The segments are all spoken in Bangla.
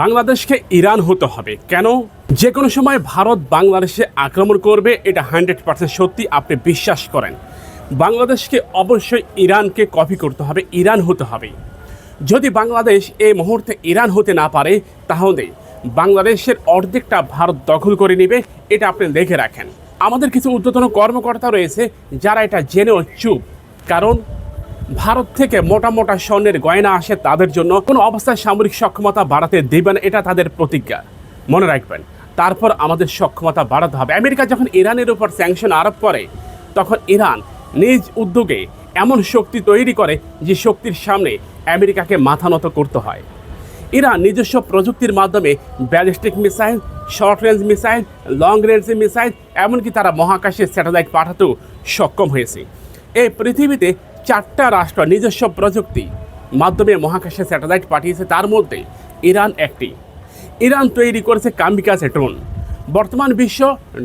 বাংলাদেশকে ইরান হতে হবে। কেন? যে কোনো সময় ভারত বাংলাদেশে আক্রমণ করবে, এটা হান্ড্রেড পার্সেন্ট সত্যি, আপনি বিশ্বাস করেন। বাংলাদেশকে অবশ্যই ইরানকে কপি করতে হবে, ইরান হতে হবে। যদি বাংলাদেশ এই মুহূর্তে ইরান হতে না পারে, তাহলে বাংলাদেশের অর্ধেকটা ভারত দখল করে নেবে, এটা আপনি দেখে রাখেন। আমাদের কিছু ঊর্ধ্বতন কর্মকর্তা রয়েছে, যারা এটা জেনেও চুপ। কারণ ভারত থেকে মোটা মোটা স্বর্ণের গয়না আসে তাদের জন্য। কোনো অবস্থায় সামরিক সক্ষমতা বাড়াতে দেবেন এটা তাদের প্রতিজ্ঞা। মনে রাখবেন, তারপর আমাদের সক্ষমতা বাড়াতে হবে। আমেরিকা যখন ইরানের উপর স্যাংশন আরোপ করে, তখন ইরান নিজ উদ্যোগে এমন শক্তি তৈরি করে যে শক্তির সামনে আমেরিকাকে মাথা নত করতে হয়। ইরান নিজস্ব প্রযুক্তির মাধ্যমে ballistic missile, short range missile, long range missile, এমনকি তারা মহাকাশে স্যাটেলাইট পাঠাতেও সক্ষম হয়েছে। এই পৃথিবীতে চারটা রাষ্ট্র নিজস্ব প্রযুক্তি মাধ্যমে মহাকাশে স্যাটেলাইট পাঠিয়েছে, তার মধ্যে ইরান একটি। ইরান তৈরি করেছে কামিকাজে ড্রোন। বর্তমান বিশ্ব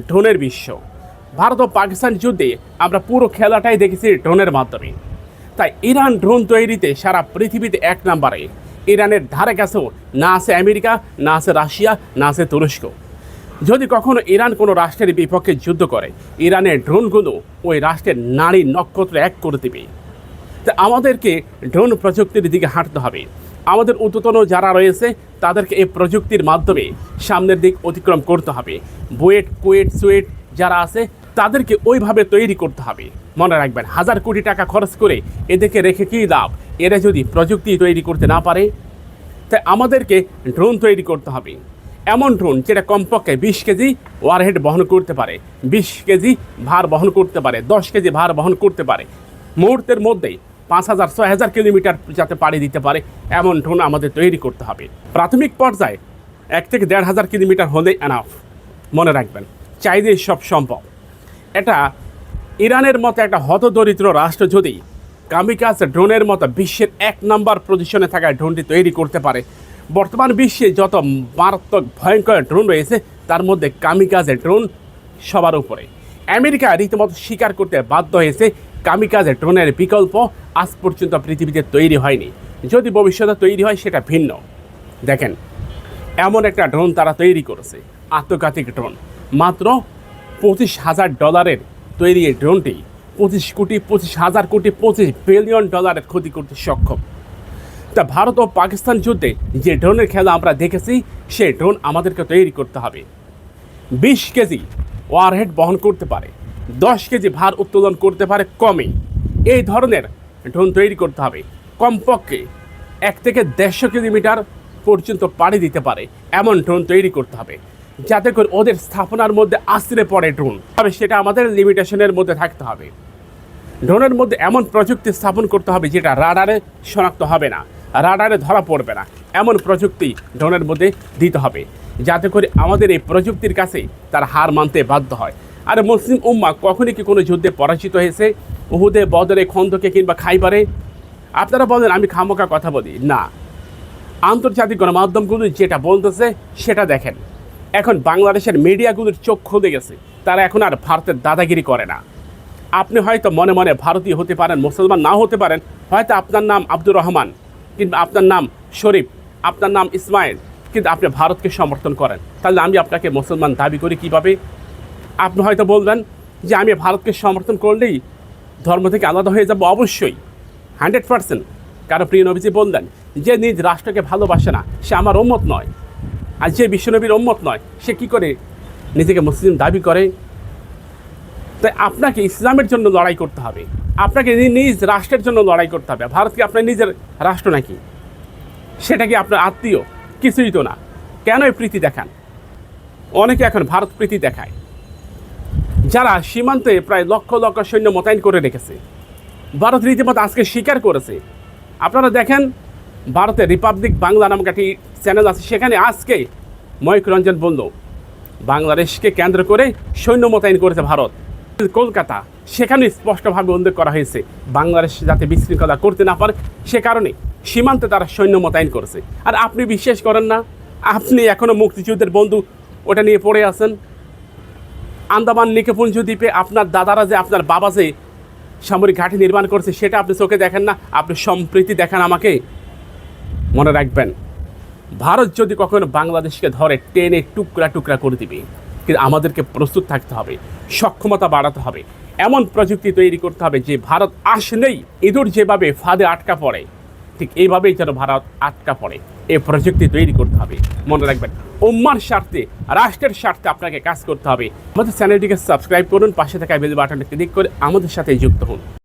ড্রোনের বিশ্ব। ভারত ও পাকিস্তান যুদ্ধে আমরা পুরো খেলাটাই দেখেছি ড্রোনের মাধ্যমে। তাই ইরান ড্রোন তৈরিতে সারা পৃথিবীতে এক নম্বরে। ইরানের ধারে কাছেও না আছে আমেরিকা, না আছে রাশিয়া, না আছে তুরস্ক। যদি কখনো ইরান কোনো রাষ্ট্রের বিপক্ষে যুদ্ধ করে, ইরানের ড্রোনগুলো ওই রাষ্ট্রের নারী নক্ষত্র এক করে দেবে। তা আমাদেরকে ড্রোন প্রযুক্তির দিকে হাঁটতে হবে। আমাদের উদ্যতন যারা রয়েছে, তাদেরকে এই প্রযুক্তির মাধ্যমে সামনের দিক অতিক্রম করতে হবে। বুয়েট, কুয়েট, সুয়েট যারা আছে, তাদেরকে ওইভাবে তৈরি করতে হবে। মনে রাখবেন, হাজার কোটি টাকা খরচ করে এদেরকে রেখে কী লাভ? এরা যদি প্রযুক্তি তৈরি করতে না পারে তাই আমাদেরকে ড্রোন তৈরি করতে হবে। এমন ড্রোন যেটা কমপক্ষে বিশ কেজি ওয়ারহেড বহন করতে পারে, বিশ কেজি ভার বহন করতে পারে, দশ কেজি ভার বহন করতে পারে। মুহূর্তের মধ্যেই পাঁচ হাজার, ছয় হাজার কিলোমিটার যাতে পাড়ি দিতে পারে, এমন ড্রোন আমাদের তৈরি করতে হবে। প্রাথমিক পর্যায়ে এক থেকে দেড় হাজার কিলোমিটার হলেই এনাফ মনে রাখবেন, চাইলেই সব সম্ভব। এটা ইরানের মতো একটা হতদরিদ্র রাষ্ট্র যদি কামিকাজ ড্রোনের মতো বিশ্বের এক নম্বর পজিশনে থাকা ড্রোনটি তৈরি করতে পারে, বর্তমান বিশ্বে যত মারাত্মক ভয়ঙ্কর ড্রোন রয়েছে, তার মধ্যে কামিকাজের ড্রোন সবার উপরে। আমেরিকা রীতিমতো স্বীকার করতে বাধ্য হয়েছে কামিকাজের ড্রোনের বিকল্প আজ পর্যন্ত পৃথিবীতে তৈরি হয়নি। যদি ভবিষ্যতে তৈরি হয়, সেটা ভিন্ন। দেখেন, এমন একটা ড্রোন তারা তৈরি করেছে আত্মঘাতিক ড্রোন। মাত্র পঁচিশ হাজার ডলারের তৈরি এই ড্রোনটি পঁচিশ কোটি, পঁচিশ হাজার কোটি, পঁচিশ বিলিয়ন ডলারের ক্ষতি করতে সক্ষম। তা ভারত ও পাকিস্তান যুদ্ধে যে ড্রোনের খেলা আমরা দেখেছি, সেই ড্রোন আমাদেরকে তৈরি করতে হবে। বিশ কেজি ওয়ারহেড বহন করতে পারে। দশ কেজি ভার উত্তোলন করতে পারে কমে এই ধরনের ড্রোন তৈরি করতে হবে। কমপক্ষে এক থেকে দেড়শো কিলোমিটার পর্যন্ত পাড়ি দিতে পারে। এমন ড্রোন তৈরি করতে হবে, যাতে করে ওদের স্থাপনার মধ্যে আশ্রে পড়ে ড্রোন তবে সেটা আমাদের লিমিটেশনের মধ্যে থাকতে হবে। ড্রোনের মধ্যে এমন প্রযুক্তি স্থাপন করতে হবে যেটা রাডারে শনাক্ত হবে না, রাডারে ধরা পড়বে না। এমন প্রযুক্তি ড্রোনের মধ্যে দিতে হবে, যাতে করে আমাদের এই প্রযুক্তির কাছে তার হার মানতে বাধ্য হয়। আর মুসলিম উম্মা কখনই কি কোনো যুদ্ধে পরাজিত হয়েছে? উহুদে বদরে খন্দকে কিংবা খাইবারে? আপনারা বলেন, আমি খামোকা কথা বলি। না। আন্তর্জাতিক গণমাধ্যমগুলো যেটা বলতেছে, সেটা দেখেন। এখন বাংলাদেশের মিডিয়াগুলোর চোখ খুলে গেছে। তারা এখন আর ভারতের দাদাগিরি করে না। আপনি হয়তো মনে মনে ভারতীয় হতে পারেন, মুসলমান না হতে পারেন। হয়তো আপনার নাম আব্দুর রহমান, কিংবা আপনার নাম শরীফ, আপনার নাম ইসমাইল, কিন্তু আপনি ভারতকে সমর্থন করেন। তাহলে আমি আপনাকে মুসলমান দাবি করি কীভাবে? আপনি হয়তো বলবেন যে আমি ভারতকে সমর্থন করলেই ধর্ম থেকে আলাদা হয়ে যাব। অবশ্যই, হান্ড্রেড পার্সেন্ট। কারণ প্রিয় নবীজি বললেন, যে নিজ রাষ্ট্রকে ভালোবাসে না, সে আমার উম্মত নয়। আর যে বিশ্বনবীর উম্মত নয়, সে কি করে? নিজেকে মুসলিম দাবি করে। তাই আপনাকে ইসলামের জন্য লড়াই করতে হবে। আপনাকে নিজ রাষ্ট্রের জন্য লড়াই করতে হবে। ভারত কি আপনার নিজের রাষ্ট্র নাকি? সেটা কি আপনার আত্মীয়? কিছুই তো না। কেন প্রীতি দেখান? অনেকে এখন ভারত প্রীতি দেখায়। যারা সীমান্তে প্রায় লক্ষ লক্ষ সৈন্য মোতায়েন করে রেখেছে। ভারত রীতিমতো আজকে স্বীকার করেছে। আপনারা দেখেন, ভারতের রিপাবলিক বাংলা নামক একটি চ্যানেল আছে, সেখানে আজকে ময়ূক রঞ্জন বলল, বাংলাদেশকে কেন্দ্র করে সৈন্য মোতায়েন করেছে ভারত। কলকাতা সেখানে স্পষ্টভাবে উল্লেখ করা হয়েছে, বাংলাদেশ যাতে বিশৃঙ্খলা করতে না পারে, সে কারণে সীমান্তে তারা সৈন্য মোতায়েন করেছে। আর আপনি বিশ্বাস করেন না? আপনি এখনও মুক্তিযুদ্ধের বন্ধু, ওটা নিয়ে পড়ে আছেন? আন্দামান নিকোপুঞ্জ দ্বীপে আপনার দাদারা যে আপনার বাবা যে সামরিক ঘাঁটি নির্মাণ করছে, সেটা আপনি চোখে দেখেন না। আপনি সম্প্রীতি দেখান আমাকে। মনে রাখবেন, ভারত যদি কখনো বাংলাদেশকে ধরে, টেনে টুকরা টুকরা করে দিবে। কিন্তু আমাদেরকে প্রস্তুত থাকতে হবে, সক্ষমতা বাড়াতে হবে। এমন প্রযুক্তি তৈরি করতে হবে যে ভারত আসলেই ইঁদুর যেভাবে ফাঁদে আটকা পড়ে ঠিক এইভাবেই যেন ভারত আটকা পড়ে। এই প্রযুক্তি তৈরি করতে হবে। মনে রাখবেন, উম্মার স্বার্থে, রাষ্ট্রের স্বার্থে আপনাকে কাজ করতে হবে। আমাদের চ্যানেলটিকে সাবস্ক্রাইব করুন, পাশে থাকা বেল বাটনটি ক্লিক করে আমাদের সাথে যুক্ত হন।